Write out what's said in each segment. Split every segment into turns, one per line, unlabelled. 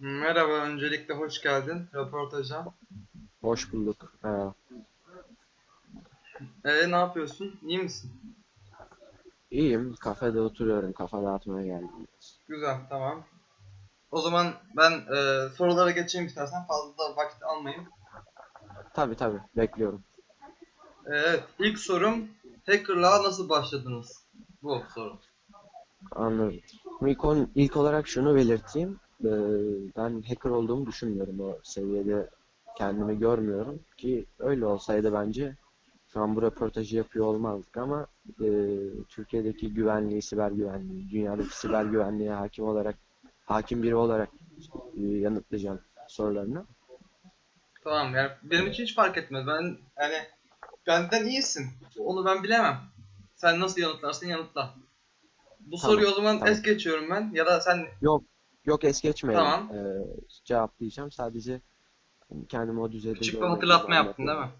Merhaba, öncelikle hoş geldin röportaja.
Hoş bulduk. Ee,
Ee, ne yapıyorsun? İyi misin?
iyiyim. Kafede oturuyorum. Kafa dağıtmaya geldim.
Güzel, tamam. O zaman ben e, sorulara geçeyim istersen fazla da vakit almayayım.
Tabii tabii. Bekliyorum.
Ee, Evet, ilk sorum hackerlığa nasıl başladınız? Bu soru.
Anladım. İlk, on- ilk olarak şunu belirteyim. Ee, ben hacker olduğumu düşünmüyorum. O seviyede kendimi görmüyorum. Ki öyle olsaydı bence şu an bu röportajı yapıyor olmazdık ama e, Türkiye'deki güvenliği, siber güvenliği, dünyadaki siber güvenliğe hakim olarak, hakim biri olarak e, yanıtlayacağım sorularını.
Tamam yani benim için hiç fark etmez. Ben yani benden iyisin. Onu ben bilemem. Sen nasıl yanıtlarsın yanıtla. Bu
Tamam,
soruyu o zaman
tamam.
es geçiyorum ben. Ya da sen
Yok, yok es geçmeyelim.
Tamam.
Ee, cevaplayacağım. Sadece kendimi o düzeyde
küçük bir hatırlatma yaptın değil mi?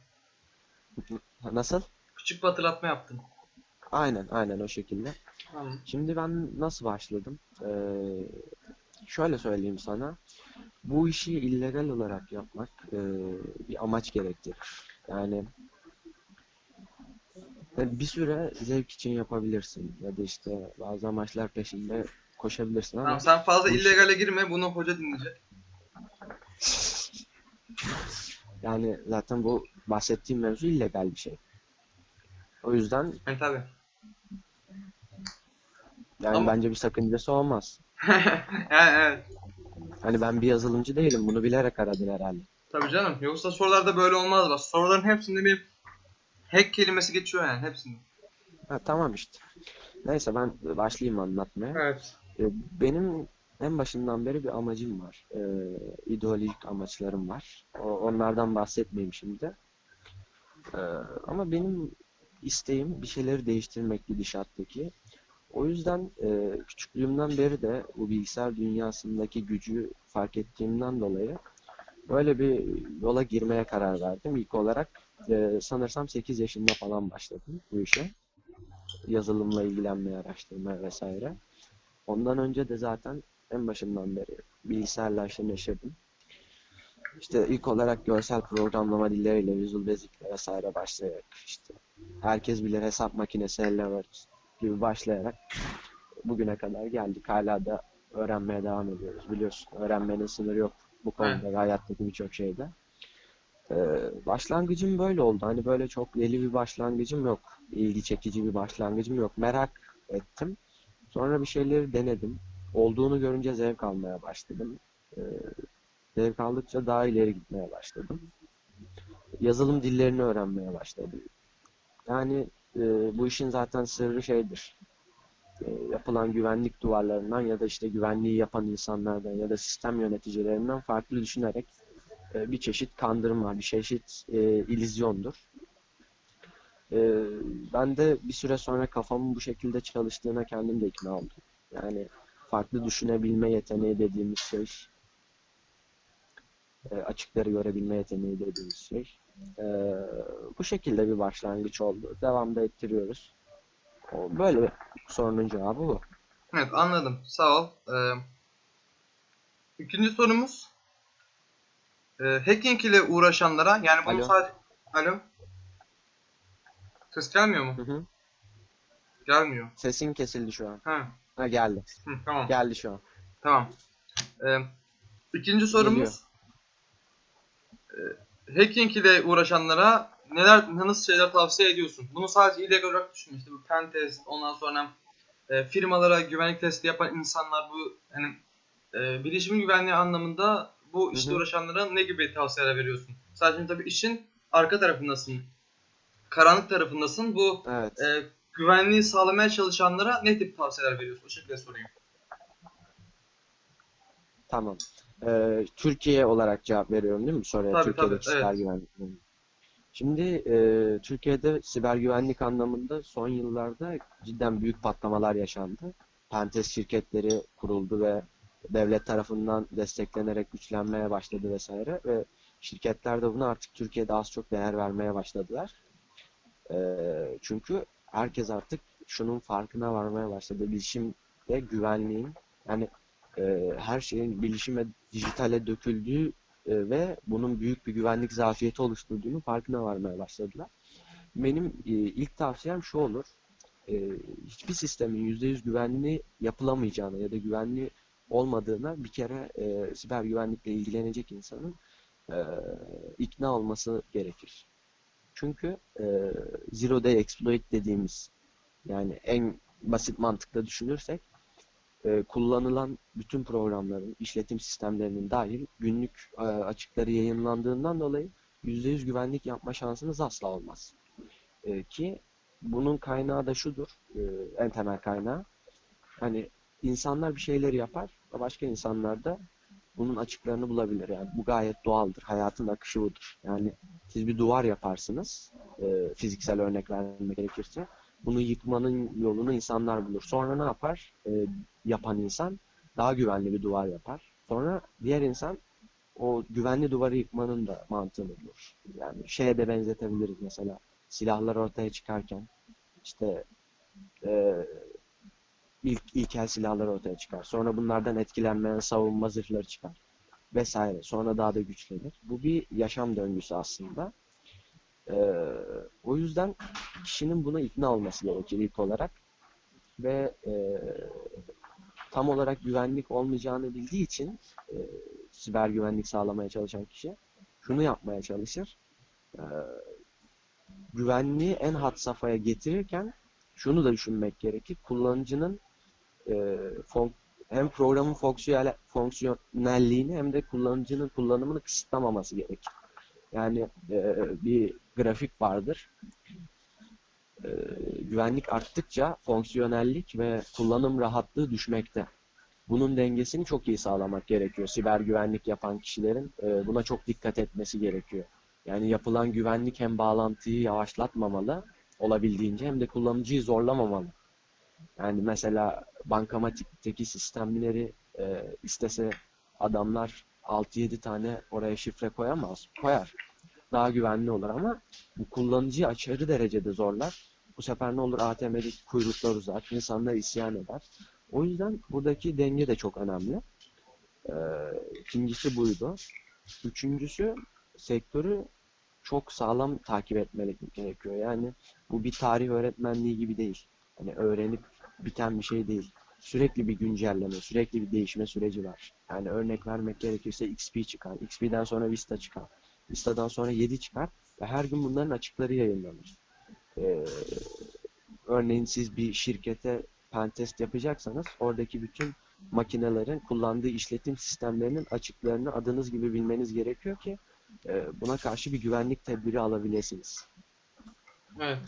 Nasıl?
Küçük bir hatırlatma yaptın.
Aynen, aynen o şekilde.
Tamam.
Şimdi ben nasıl başladım? Ee, şöyle söyleyeyim sana. Bu işi illegal olarak yapmak e, bir amaç gerektirir. Yani yani bir süre zevk için yapabilirsin ya da işte bazı amaçlar peşinde koşabilirsin ama
Tamam sen fazla illegale girme. Bunu hoca dinleyecek.
Yani zaten bu bahsettiğim mevzu illegal bir şey. O yüzden
Yani tabii.
yani
Ama-
bence bir sakıncası olmaz.
yani evet.
Hani ben bir yazılımcı değilim. Bunu bilerek aradın herhalde.
Tabii canım. Yoksa sorularda böyle olmaz bak. Soruların hepsinde bir hack kelimesi geçiyor yani hepsinde.
Ha, tamam işte. Neyse ben başlayayım anlatmaya.
Evet.
Ee, Benim en başından beri bir amacım var. Ee, ideolojik amaçlarım var. O- onlardan bahsetmeyeyim şimdi. Ee, ama benim isteğim bir şeyleri değiştirmek gidişattaki. O yüzden e, küçüklüğümden beri de bu bilgisayar dünyasındaki gücü fark ettiğimden dolayı böyle bir yola girmeye karar verdim. İlk olarak e, sanırsam 8 yaşında falan başladım bu işe. Yazılımla ilgilenmeye, araştırmaya vesaire. Ondan önce de zaten en başından beri bilgisayarla aşırı neşirdim. İşte ilk olarak görsel programlama dilleriyle Visual Basic'le vesaire başlayarak işte herkes bilir hesap makinesi Hello gibi başlayarak bugüne kadar geldik. Hala da öğrenmeye devam ediyoruz. Biliyorsun öğrenmenin sınırı yok bu konuda ve hayattaki birçok şeyde. Ee, başlangıcım böyle oldu. Hani böyle çok deli bir başlangıcım yok. İlgi çekici bir başlangıcım yok. Merak ettim. Sonra bir şeyleri denedim. Olduğunu görünce zevk almaya başladım. Ee, zevk aldıkça daha ileri gitmeye başladım. Yazılım dillerini öğrenmeye başladım. Yani e, bu işin zaten sırrı şeydir. E, yapılan güvenlik duvarlarından ya da işte güvenliği yapan insanlardan ya da sistem yöneticilerinden farklı düşünerek e, bir çeşit kandırma, bir çeşit e, illüzyondur. E, ben de bir süre sonra kafamın bu şekilde çalıştığına kendim de ikna oldum. Yani farklı düşünebilme yeteneği dediğimiz şey, e, açıkları görebilme yeteneği dediğimiz şey. E, bu şekilde bir başlangıç oldu. Devamda ettiriyoruz. O, böyle bir sorunun cevabı bu.
Evet anladım. Sağ ol. Ee, ikinci sorumuz. Ee, hacking ile uğraşanlara yani bunu
Alo.
sadece... Alo. Ses gelmiyor mu?
Hı hı.
Gelmiyor.
Sesin kesildi şu an.
Ha.
Ha geldi.
Hı, tamam.
Geldi şu an.
Tamam. Ee, ikinci sorumuz. Ee, hacking ile uğraşanlara neler nasıl şeyler tavsiye ediyorsun? Bunu sadece illegal olarak düşünme. İşte bu pen test, ondan sonra e, firmalara güvenlik testi yapan insanlar bu yani e, bilişim güvenliği anlamında bu işte uğraşanlara ne gibi tavsiyeler veriyorsun? Sadece tabii işin arka tarafındasın. Karanlık tarafındasın. Bu
Evet.
e, güvenliği sağlamaya çalışanlara ne tip tavsiyeler veriyorsun? O şekilde sorayım.
Tamam. Ee, Türkiye olarak cevap veriyorum değil mi soruya?
Tabii,
Türkiye'deki
tabii,
siber
evet.
güvenlik. Şimdi e, Türkiye'de siber güvenlik anlamında son yıllarda cidden büyük patlamalar yaşandı. Pentest şirketleri kuruldu ve devlet tarafından desteklenerek güçlenmeye başladı vesaire ve şirketler de buna artık Türkiye'de az çok değer vermeye başladılar. E, çünkü herkes artık şunun farkına varmaya başladı. Bilişimde güvenliğin yani e, her şeyin bilişime, dijitale döküldüğü e, ve bunun büyük bir güvenlik zafiyeti oluşturduğunu farkına varmaya başladılar. Benim e, ilk tavsiyem şu olur. E, hiçbir sistemin %100 güvenli yapılamayacağına ya da güvenli olmadığına bir kere e, siber güvenlikle ilgilenecek insanın e, ikna olması gerekir. Çünkü e, zero day exploit dediğimiz yani en basit mantıkla düşünürsek e, kullanılan bütün programların, işletim sistemlerinin dahil günlük e, açıkları yayınlandığından dolayı %100 güvenlik yapma şansınız asla olmaz. E, ki bunun kaynağı da şudur, e, en temel kaynağı. Hani insanlar bir şeyleri yapar başka insanlar da bunun açıklarını bulabilir. Yani bu gayet doğaldır. Hayatın akışı budur. Yani siz bir duvar yaparsınız, e, fiziksel örnek vermek gerekirse. Bunu yıkmanın yolunu insanlar bulur. Sonra ne yapar? E, yapan insan daha güvenli bir duvar yapar. Sonra diğer insan o güvenli duvarı yıkmanın da mantığını bulur. Yani şeye de benzetebiliriz mesela. Silahlar ortaya çıkarken işte e, ilk ilkel silahlar ortaya çıkar. Sonra bunlardan etkilenmeyen savunma zırhları çıkar vesaire. Sonra daha da güçlenir. Bu bir yaşam döngüsü aslında. Ee, o yüzden kişinin buna ikna olması gerekir ilk olarak ve e, tam olarak güvenlik olmayacağını bildiği için e, siber güvenlik sağlamaya çalışan kişi şunu yapmaya çalışır. E, güvenliği en had safhaya getirirken şunu da düşünmek gerekir. Kullanıcının e, fon- hem programın fonksiyonel, fonksiyonelliğini hem de kullanıcının kullanımını kısıtlamaması gerekir. Yani e, bir grafik vardır. E, güvenlik arttıkça fonksiyonellik ve kullanım rahatlığı düşmekte. Bunun dengesini çok iyi sağlamak gerekiyor. Siber güvenlik yapan kişilerin e, buna çok dikkat etmesi gerekiyor. Yani yapılan güvenlik hem bağlantıyı yavaşlatmamalı olabildiğince hem de kullanıcıyı zorlamamalı. Yani mesela bankamatikteki sistemleri e, istese adamlar 6-7 tane oraya şifre koyamaz. Koyar. Daha güvenli olur ama bu kullanıcıyı aşırı derecede zorlar. Bu sefer ne olur ATM'deki kuyruklar uzar. insanlar isyan eder. O yüzden buradaki denge de çok önemli. Ee, ikincisi buydu. Üçüncüsü sektörü çok sağlam takip etmelik gerekiyor. Yani bu bir tarih öğretmenliği gibi değil. Hani öğrenip biten bir şey değil. Sürekli bir güncelleme, sürekli bir değişme süreci var. Yani örnek vermek gerekirse XP çıkar. XP'den sonra Vista çıkar. Vista'dan sonra 7 çıkar ve her gün bunların açıkları yayınlanır. Ee, örneğin siz bir şirkete pentest yapacaksanız oradaki bütün makinelerin kullandığı işletim sistemlerinin açıklarını adınız gibi bilmeniz gerekiyor ki e, buna karşı bir güvenlik tedbiri alabilirsiniz.
Evet.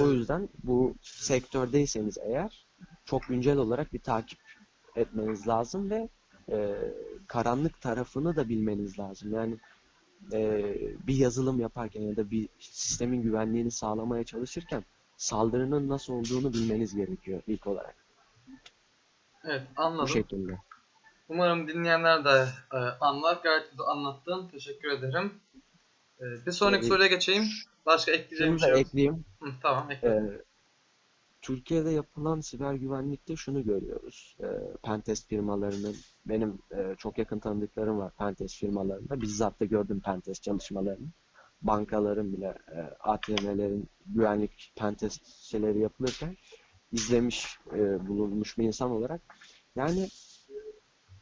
O yüzden bu sektördeyseniz eğer çok güncel olarak bir takip etmeniz lazım ve e, karanlık tarafını da bilmeniz lazım. Yani e, bir yazılım yaparken ya da bir sistemin güvenliğini sağlamaya çalışırken saldırının nasıl olduğunu bilmeniz gerekiyor ilk olarak.
Evet
Bu
anladım.
şekilde.
Umarım dinleyenler de e, anlar. Gayet güzel anlattın. Teşekkür ederim. E, bir sonraki
Ee,
soruya geçeyim. Başka ekleyeceğim bir şey yok.
ekleyeyim.
Hı, tamam ekle.
Ee, Türkiye'de yapılan siber güvenlikte şunu görüyoruz. Ee, pentest firmalarının, benim e, çok yakın tanıdıklarım var pentest firmalarında. Bizzat da gördüm pentest çalışmalarını. Bankaların bile, e, ATM'lerin güvenlik pentest şeyleri yapılırken izlemiş, e, bulunmuş bir insan olarak. Yani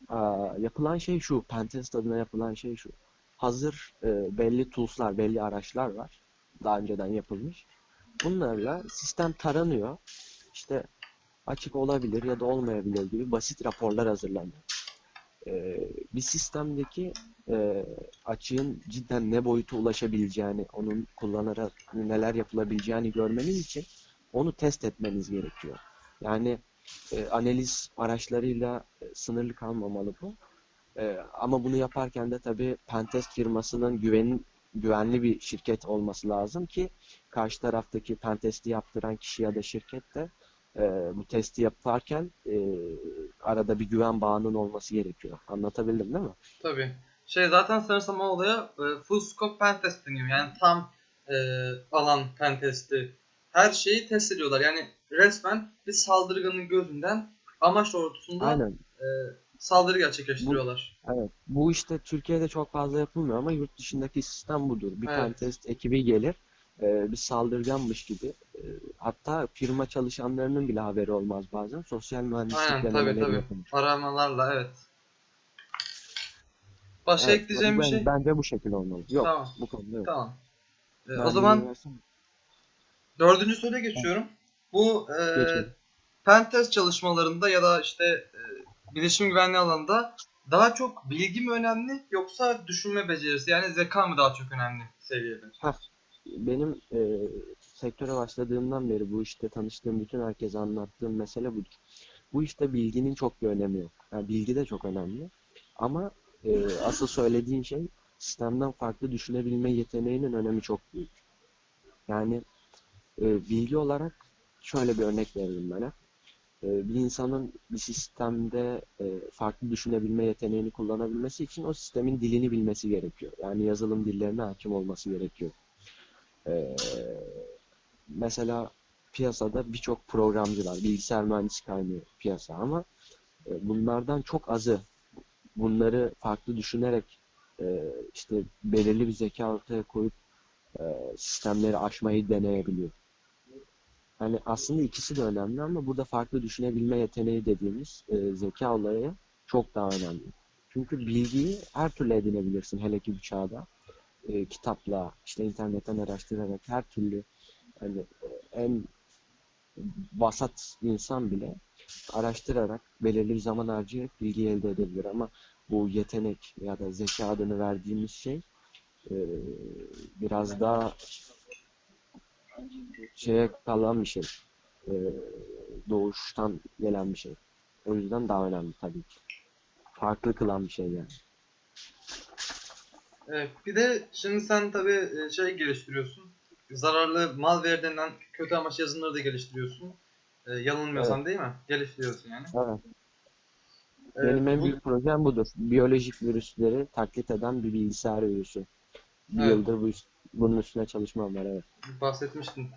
aa, yapılan şey şu, pentest adına yapılan şey şu. Hazır e, belli tools'lar, belli araçlar var. Daha önceden yapılmış. Bunlarla sistem taranıyor. İşte açık olabilir ya da olmayabilir gibi basit raporlar hazırlanıyor. Ee, bir sistemdeki e, açığın cidden ne boyuta ulaşabileceğini, onun kullanarak neler yapılabileceğini görmeniz için onu test etmeniz gerekiyor. Yani e, analiz araçlarıyla e, sınırlı kalmamalı bu. E, ama bunu yaparken de tabii pentest firmasının güven, güvenli bir şirket olması lazım ki karşı taraftaki pentesti yaptıran kişi ya da şirket de e, bu testi yaparken e, arada bir güven bağının olması gerekiyor. Anlatabildim değil mi?
Tabii. Şey zaten sanırsam o olaya e, full scope pen test deniyor. Yani tam e, alan pen testi. Her şeyi test ediyorlar. Yani resmen bir saldırganın gözünden amaç doğrultusunda
Aynen.
e, saldırı gerçekleştiriyorlar.
Evet. Bu işte Türkiye'de çok fazla yapılmıyor ama yurt dışındaki sistem budur. Bir
Evet.
pentest ekibi gelir, e, bir saldırganmış gibi. e, hatta firma çalışanlarının bile haberi olmaz bazen. Sosyal mühendislik
Aynen tabii tabii.
yapılır.
Aramalarla evet. Başka
Evet,
ekleyeceğim bir
ben-
şey?
Bence bu şekilde olmalı. Yok,
Tamam.
bu konuda yok.
Tamam. Ee,
Ben
o zaman dördüncü soruya geçiyorum. Bu e,
Geçelim.
pentest çalışmalarında ya da işte e, bilişim güvenliği alanında daha çok bilgi mi önemli yoksa düşünme becerisi yani zeka mı daha çok önemli seviyede?
Benim e, sektöre başladığımdan beri bu işte tanıştığım bütün herkese anlattığım mesele budur. Bu işte bilginin çok bir önemi yok. Yani bilgi de çok önemli. Ama e, asıl söylediğin şey sistemden farklı düşünebilme yeteneğinin önemi çok büyük. Yani e, bilgi olarak şöyle bir örnek verelim ben hep. E, bir insanın bir sistemde e, farklı düşünebilme yeteneğini kullanabilmesi için o sistemin dilini bilmesi gerekiyor. Yani yazılım dillerine hakim olması gerekiyor. Ee, mesela piyasada birçok programcı var. Bilgisayar mühendisi kaynıyor piyasa ama e, bunlardan çok azı bunları farklı düşünerek e, işte belirli bir zeka ortaya koyup sistemleri aşmayı deneyebiliyor. Yani aslında ikisi de önemli ama burada farklı düşünebilme yeteneği dediğimiz e, zeka olayı çok daha önemli. Çünkü bilgiyi her türlü edinebilirsin hele ki bu çağda e, kitapla, işte internetten araştırarak her türlü hani en vasat insan bile araştırarak belirli bir zaman harcayarak bilgi elde edebilir ama bu yetenek ya da zeka adını verdiğimiz şey e, biraz daha şeye kalan bir şey. E, doğuştan gelen bir şey. O yüzden daha önemli tabii ki. Farklı kılan bir şey yani.
Evet, bir de şimdi sen tabii e, şey geliştiriyorsun. Zararlı malware denilen kötü amaç yazılımları da geliştiriyorsun. E, yanılmıyorsam değil mi? Geliştiriyorsun yani.
Evet.
E,
Benim en
bu-
büyük projem budur. Biyolojik virüsleri taklit eden bir bilgisayar virüsü. Bir
Evet.
yıldır bu bunun üstüne çalışmam var evet.
bahsetmiştin.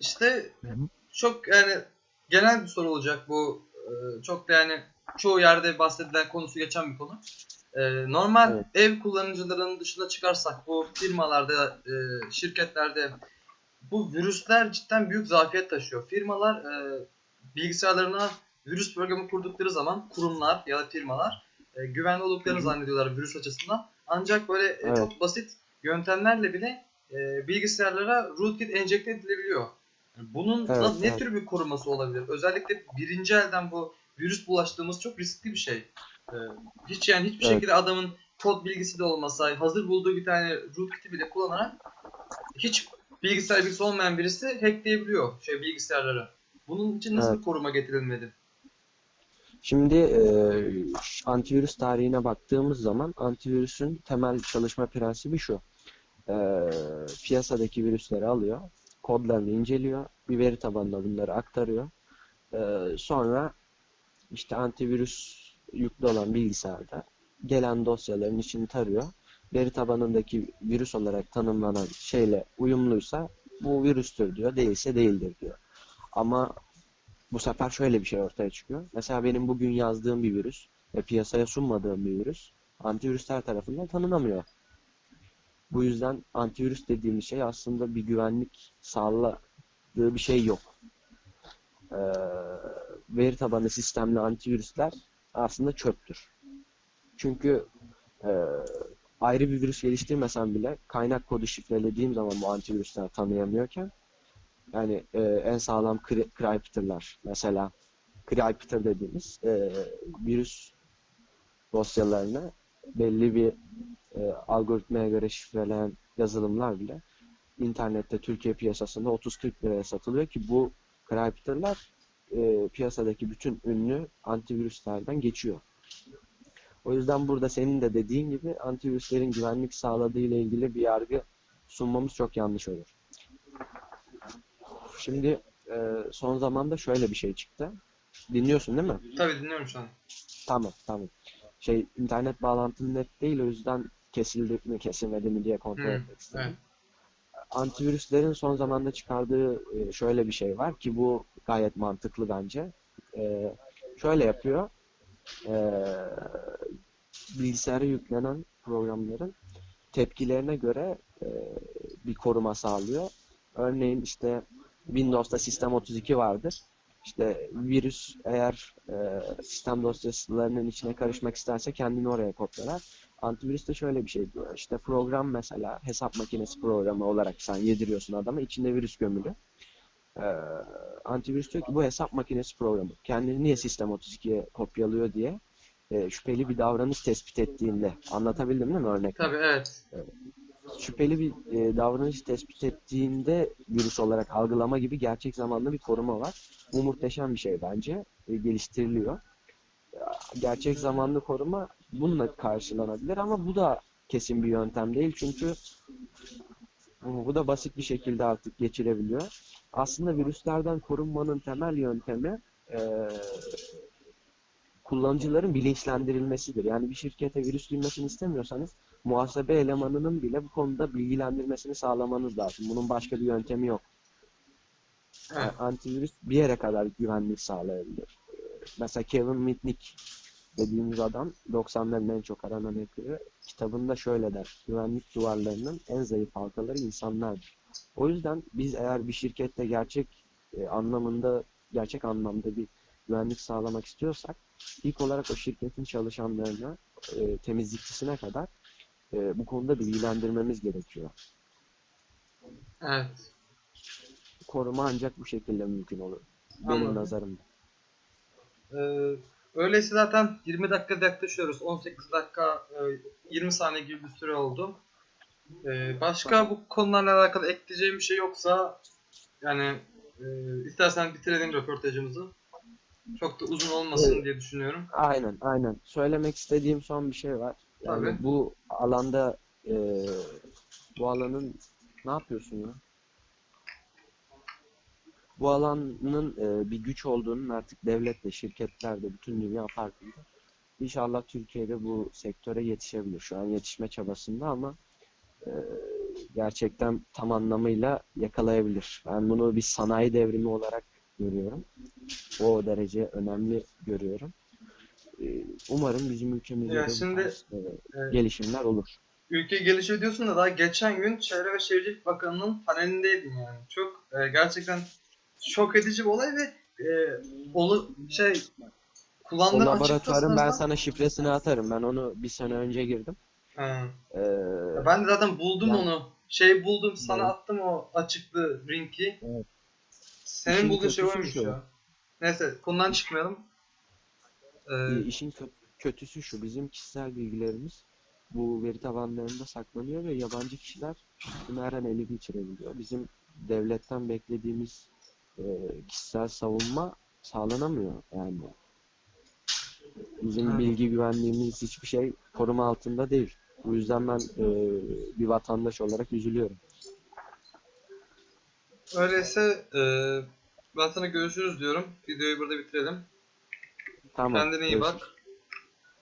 İşte
Hı hı.
çok yani genel bir soru olacak bu. E, çok da yani çoğu yerde bahsedilen konusu geçen bir konu. E, normal
Evet.
ev kullanıcılarının dışına çıkarsak bu firmalarda, e, şirketlerde bu virüsler cidden büyük zafiyet taşıyor. Firmalar e, bilgisayarlarına virüs programı kurdukları zaman kurumlar ya da firmalar e, güvenli olduklarını zannediyorlar virüs açısından. Ancak böyle
Evet.
çok basit yöntemlerle bile e, bilgisayarlara rootkit enjekte edilebiliyor. Bunun
Evet,
ne
evet.
tür bir koruması olabilir? Özellikle birinci elden bu virüs bulaştığımız çok riskli bir şey. E, hiç yani hiçbir
Evet.
şekilde adamın kod bilgisi de olmasa, hazır bulduğu bir tane rootkit'i bile kullanarak hiç bilgisayar bilgisi olmayan birisi hackleyebiliyor şey bilgisayarları. Bunun için nasıl
Evet.
bir koruma getirilmeli?
Şimdi e, antivirüs tarihine baktığımız zaman antivirüsün temel çalışma prensibi şu. E, piyasadaki virüsleri alıyor, kodlarını inceliyor, bir veri tabanına bunları aktarıyor. E, sonra işte antivirüs yüklü olan bilgisayarda gelen dosyaların içini tarıyor. Veri tabanındaki virüs olarak tanımlanan şeyle uyumluysa bu virüstür diyor, değilse değildir diyor. Ama bu sefer şöyle bir şey ortaya çıkıyor. Mesela benim bugün yazdığım bir virüs ve piyasaya sunmadığım bir virüs antivirüsler tarafından tanınamıyor. Bu yüzden antivirüs dediğimiz şey aslında bir güvenlik sağladığı bir şey yok. Ee, veri tabanı sistemli antivirüsler aslında çöptür. Çünkü e, ayrı bir virüs geliştirmesem bile kaynak kodu şifrelediğim zaman bu antivirüsler tanıyamıyorken yani e, en sağlam cry- crypter'lar mesela crypter dediğimiz e, virüs dosyalarını belli bir e, algoritmaya göre şifreleyen yazılımlar bile internette Türkiye piyasasında 30-40 liraya satılıyor ki bu crypter'lar e, piyasadaki bütün ünlü antivirüslerden geçiyor. O yüzden burada senin de dediğin gibi antivirüslerin güvenlik sağladığı ile ilgili bir yargı sunmamız çok yanlış olur. Şimdi e, son zamanda şöyle bir şey çıktı. Dinliyorsun değil mi?
Tabii dinliyorum şu an.
Tamam, tamam. Şey internet bağlantım net değil o yüzden kesildi mi kesilmedi mi diye kontrol
Hı,
etmek istedim.
evet.
Antivirüslerin son zamanda çıkardığı e, şöyle bir şey var ki bu gayet mantıklı bence. E, şöyle yapıyor. e, bilgisayara yüklenen programların tepkilerine göre e, bir koruma sağlıyor. Örneğin işte Windows'ta Sistem 32 vardır. İşte virüs eğer e, sistem dosyalarının içine karışmak isterse kendini oraya kopyalar. Antivirüs de şöyle bir şey diyor. İşte program mesela hesap makinesi programı olarak sen yediriyorsun adama. içinde virüs gömülü. Ee, antivirüs diyor ki bu hesap makinesi programı. Kendini niye sistem 32'ye kopyalıyor diye e, şüpheli bir davranış tespit ettiğinde anlatabildim değil mi örnek?
Tabii evet.
Şüpheli bir e, davranış tespit ettiğinde virüs olarak algılama gibi gerçek zamanlı bir koruma var. Bu muhteşem bir şey bence. E, geliştiriliyor. Gerçek zamanlı koruma bununla karşılanabilir ama bu da kesin bir yöntem değil çünkü bu bu da basit bir şekilde artık geçirebiliyor. Aslında virüslerden korunmanın temel yöntemi e, kullanıcıların bilinçlendirilmesidir. Yani bir şirkete virüs girmesini istemiyorsanız muhasebe elemanının bile bu konuda bilgilendirmesini sağlamanız lazım. Bunun başka bir yöntemi yok. Yani antivirüs bir yere kadar güvenlik sağlayabilir. Mesela Kevin Mitnick dediğimiz adam 90'ların en çok aranan hackeri kitabında şöyle der. Güvenlik duvarlarının en zayıf halkaları insanlardır. O yüzden biz eğer bir şirkette gerçek e, anlamında gerçek anlamda bir güvenlik sağlamak istiyorsak ilk olarak o şirketin çalışanlarına e, temizlikçisine kadar e, bu konuda bilgilendirmemiz gerekiyor.
Evet.
Koruma ancak bu şekilde mümkün olur. Benim
Anladım.
nazarımda.
Ee, öyleyse zaten 20 dakika yaklaşıyoruz. 18 dakika e, 20 saniye gibi bir süre oldu. Ee, başka bu konularla alakalı ekleyeceğim bir şey yoksa yani e, istersen bitirelim röportajımızı. Çok da uzun olmasın
Evet.
diye düşünüyorum.
Aynen, aynen. Söylemek istediğim son bir şey var. Yani bu alanda e, bu alanın ne yapıyorsun ya? Bu alanın e, bir güç olduğunun artık devlet de, şirketler de, bütün dünya farkında. İnşallah Türkiye'de bu sektöre yetişebilir. Şu an yetişme çabasında ama e, gerçekten tam anlamıyla yakalayabilir. Ben bunu bir sanayi devrimi olarak görüyorum. O derece önemli görüyorum. E, Umarım bizim ülkemizde
Ya
de bu
şimdi,
e, gelişimler olur.
Ülke gelişiyor diyorsun da daha geçen gün Çevre ve Şehircilik Bakanı'nın panelindeydin yani. Çok e, gerçekten şok edici bir olay ve e, olu şey
O
kullandığın
laboratuvarın ben
açıklasında-
sana şifresini atarım. Ben onu bir sene önce girdim.
Ha.
E,
Ya Ben de zaten buldum
Yani-
onu. Şey buldum sana
Evet.
attım o açıklı linki.
Evet.
Senin
İşin
bulduğun şey oymuş ya. Neyse konudan çıkmayalım. Ee,
işin kö- kötüsü şu, bizim kişisel bilgilerimiz bu veri tabanlarında saklanıyor ve yabancı kişiler bunu her an ele geçirebiliyor. Bizim devletten beklediğimiz e, kişisel savunma sağlanamıyor yani. Bizim
Evet.
bilgi güvenliğimiz hiçbir şey koruma altında değil. Bu yüzden ben e, bir vatandaş olarak üzülüyorum.
öyleyse e, ben sana görüşürüz diyorum. Videoyu burada bitirelim.
Tamam.
Kendine iyi bak.